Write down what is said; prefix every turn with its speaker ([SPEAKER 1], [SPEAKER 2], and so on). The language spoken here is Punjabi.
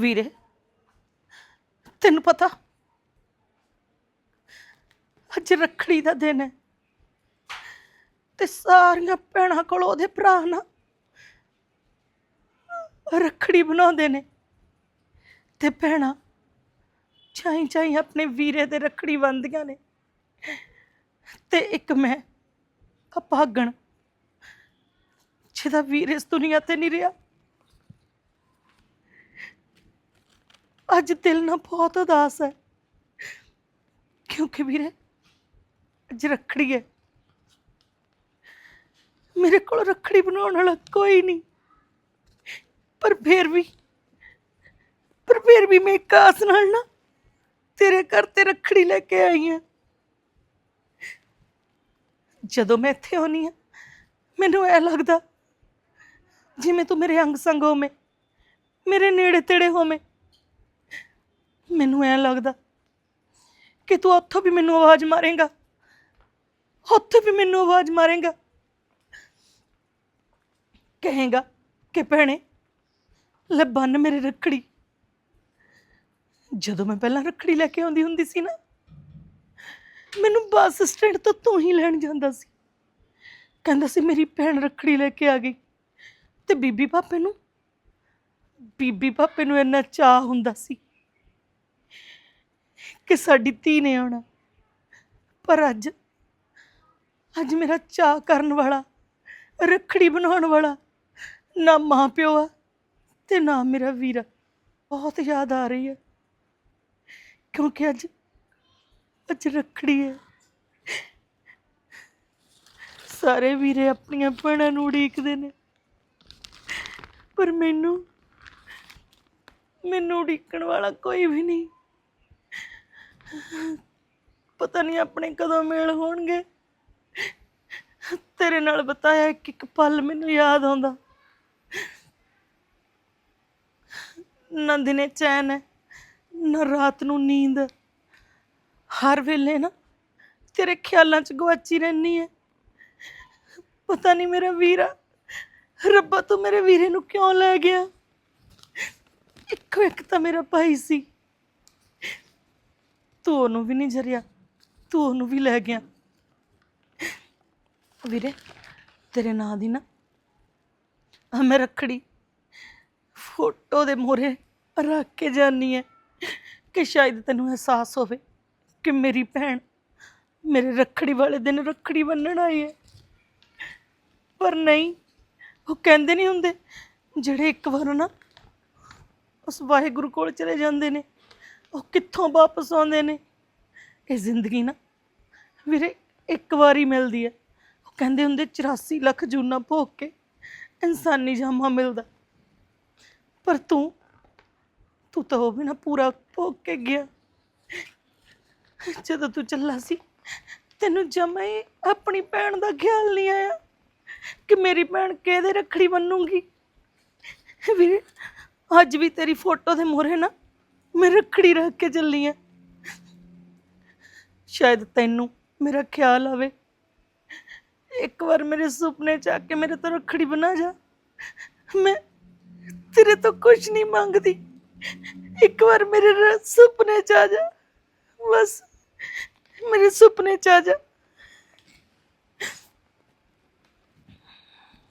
[SPEAKER 1] ਵੀਰੇ, ਤੈਨੂੰ ਪਤਾ, ਅੱਜ ਰੱਖੜੀ ਦਾ ਦਿਨ ਹੈ ਤੇ ਸਾਰੀਆਂ ਭੈਣਾਂ ਕੋਲ ਉਹਦੇ ਭਰਾ ਨਾ ਰੱਖੜੀ ਬਣਾਉਂਦੇ ਨੇ ਤੇ ਭੈਣਾਂ ਚਾਈ ਚਾਈ ਆਪਣੇ ਵੀਰੇ ਦੇ ਰੱਖੜੀ ਬੰਨ੍ਹਦੀਆਂ ਨੇ ਤੇ ਇੱਕ ਮੈਂ ਅਪਾਗਣ ਜਿਹਦਾ ਵੀਰ ਇਸ ਦੁਨੀਆ ਤੇ ਨਹੀਂ ਰਿਹਾ। ਅੱਜ ਦਿਲ ਨਾ ਬਹੁਤ ਉਦਾਸ ਹੈ। ਕਿਉਂਕਿ ਵੀਰੇ, ਅੱਜ ਰੱਖੜੀ ਹੈ। ਮੇਰੇ ਕੋਲ ਰੱਖੜੀ ਬਣਾਉਣ ਵਾਲਾ ਕੋਈ ਨਹੀਂ। ਪਰ ਫਿਰ ਵੀ, ਪਰ ਫਿਰ ਵੀ ਮੈਂ ਇੱਕ ਆਸ ਨਾਲ ਨਾ ਤੇਰੇ ਘਰ ਤੇ ਰੱਖੜੀ ਲੈ ਕੇ ਆਈ ਹਾਂ। ਜਦੋਂ ਮੈਂ ਇੱਥੇ ਆਉਣੀ ਆ ਮੈਨੂੰ ਐ ਲੱਗਦਾ ਜਿਵੇਂ ਤੂੰ ਮੇਰੇ ਅੰਗ ਸੰਗ ਹੋਵੇਂ, ਮੇਰੇ ਨੇੜੇ ਤੇੜੇ ਹੋਵੇਂ। ਮੈਨੂੰ ਐ ਲੱਗਦਾ ਕਿ ਤੂੰ ਉੱਥੋਂ ਵੀ ਮੈਨੂੰ ਆਵਾਜ਼ ਮਾਰੇਗਾ, ਉੱਥੇ ਵੀ ਮੈਨੂੰ ਆਵਾਜ਼ ਮਾਰੇਗਾ। ਕਹੇਗਾ ਕਿ ਭੈਣੇ, ਲੈ ਬੰਨ ਮੇਰੇ ਰੱਖੜੀ। ਜਦੋਂ ਮੈਂ ਪਹਿਲਾਂ ਰੱਖੜੀ ਲੈ ਕੇ ਆਉਂਦੀ ਹੁੰਦੀ ਸੀ ਨਾ, ਮੈਨੂੰ ਬੱਸ ਸਟੈਂਡ ਤੋਂ ਤੂੰ ਹੀ ਲੈਣ ਜਾਂਦਾ ਸੀ। ਕਹਿੰਦਾ ਸੀ, ਮੇਰੀ ਭੈਣ ਰੱਖੜੀ ਲੈ ਕੇ ਆ ਗਈ। ਤੇ ਬੀਬੀ ਪਾਪੇ ਨੂੰ, ਬੀਬੀ ਪਾਪੇ ਨੂੰ ਇੰਨਾ ਚਾਹ ਹੁੰਦਾ ਸੀ ਕਿ ਸਾਡੀ ਧੀ ਨੇ ਆਉਣਾ। ਪਰ ਅੱਜ ਅੱਜ ਮੇਰਾ ਚਾਹ ਕਰਨ ਵਾਲਾ, ਰੱਖੜੀ ਬਣਾਉਣ ਵਾਲਾ ਨਾ ਮਾਂ ਪਿਓ ਆ ਤੇ ਨਾ ਮੇਰਾ ਵੀਰਾ ਬਹੁਤ ਯਾਦ ਆ ਰਹੀ ਹੈ ਕਿਉਂਕਿ ਅੱਜ ਅੱਜ ਰੱਖੜੀ ਹੈ ਸਾਰੇ ਵੀਰੇ ਆਪਣੀਆਂ ਭੈਣਾਂ ਨੂੰ ਉਡੀਕਦੇ ਨੇ। ਪਰ ਮੈਨੂੰ ਮੈਨੂੰ ਉਡੀਕਣ ਵਾਲਾ ਕੋਈ ਵੀ ਨਹੀਂ। ਪਤਾ ਨਹੀਂ ਆਪਣੇ ਕਦੋਂ ਮੇਲ ਹੋਣਗੇ। ਤੇਰੇ ਨਾਲ ਬਤਾਇਆ ਇੱਕ ਇੱਕ ਪਲ ਮੈਨੂੰ ਯਾਦ ਆਉਂਦਾ। ਨਾ ਦਿਨੇ ਚੈਨ ਹੈ, ਨਾ ਰਾਤ ਨੂੰ ਨੀਂਦ। ਹਰ ਵੇਲੇ ਨਾ ਤੇਰੇ ਖਿਆਲਾਂ 'ਚ ਗਵਾਚੀ ਰਹਿਨੀ ਹੈ। ਪਤਾ ਨਹੀਂ ਮੇਰਾ ਵੀਰਾ, ਰੱਬਾ ਤੂੰ ਮੇਰੇ ਵੀਰੇ ਨੂੰ ਕਿਉਂ ਲੈ ਗਿਆ? ਇੱਕੋ ਇੱਕ ਤਾਂ ਮੇਰਾ ਭਾਈ ਸੀ। ਤੂੰ ਉਹਨੂੰ ਵੀ ਨਹੀਂ ਜਰਿਆ, ਤੂੰ ਉਹਨੂੰ ਵੀ ਲੈ ਗਿਆ। ਵੀਰੇ, ਤੇਰੇ ਨਾਂ ਦੀ ਨਾ ਆ ਮੈਂ ਰੱਖੜੀ, ਫੋਟੋ ਦੇ ਮੋਰੇ ਰੱਖ ਕੇ ਜਾਨੀ ਹੈ ਕਿ ਸ਼ਾਇਦ ਤੈਨੂੰ ਅਹਿਸਾਸ ਹੋਵੇ ਕਿ ਮੇਰੀ ਭੈਣ ਮੇਰੇ ਰੱਖੜੀ ਵਾਲੇ ਦਿਨ ਰੱਖੜੀ ਬੰਨਣ ਆਈ ਹੈ ਪਰ ਨਹੀਂ, ਉਹ ਕਹਿੰਦੇ ਨਹੀਂ ਹੁੰਦੇ, ਜਿਹੜੇ ਇੱਕ ਵਾਰ ਨਾ ਉਸ ਵਾਹਿਗੁਰੂ ਕੋਲ ਚਲੇ ਜਾਂਦੇ ਨੇ ਉਹ ਕਿੱਥੋਂ ਵਾਪਸ ਆਉਂਦੇ ਨੇ? ਇਹ ਜ਼ਿੰਦਗੀ ਨਾ ਵੀਰੇ ਇੱਕ ਵਾਰੀ ਮਿਲਦੀ ਹੈ। ਉਹ ਕਹਿੰਦੇ ਹੁੰਦੇ 84 ਲੱਖ ਜੂਨਾ ਭੋਗ ਕੇ ਇਨਸਾਨੀ ਜਾਮਾ ਮਿਲਦਾ। ਪਰ ਤੂੰ ਤੂੰ ਤਾਂ ਉਹ ਵੀ ਨਾ ਪੂਰਾ ਭੋਗ ਕੇ ਗਿਆ। ਜਦੋਂ ਤੂੰ ਚੱਲਾ ਸੀ, ਤੈਨੂੰ ਜਮਾ ਹੀ ਆਪਣੀ ਭੈਣ ਦਾ ਖਿਆਲ ਨਹੀਂ ਆਇਆ ਕਿ ਮੇਰੀ ਭੈਣ ਕਿਹਦੇ ਰੱਖੜੀ ਬੰਨੂਗੀ। ਵੀਰੇ, ਅੱਜ ਵੀ ਤੇਰੀ ਫੋਟੋ ਦੇ ਮੂਹਰੇ ਨਾ ਮੈਂ ਰੱਖੜੀ ਰੱਖ ਕੇ ਚੱਲੀ ਆ। ਸ਼ਾਇਦ ਤੈਨੂੰ ਮੇਰਾ ਖਿਆਲ ਆਵੇ। ਇੱਕ ਵਾਰ ਮੇਰੇ ਸੁਪਨੇ ਚ ਆ ਕੇ ਮੇਰੇ ਤੋਂ ਰੱਖੜੀ ਬਣਾ ਜਾ। ਮੈਂ ਤੇਰੇ ਤੋਂ ਕੁਝ ਨਹੀਂ ਮੰਗਦੀ। ਇੱਕ ਵਾਰ ਮੇਰੇ ਰ- ਸੁਪਨੇ ਚ ਆ ਜਾ। ਬਸ ਮੇਰੇ ਸੁਪਨੇ ਚ ਆ ਜਾ।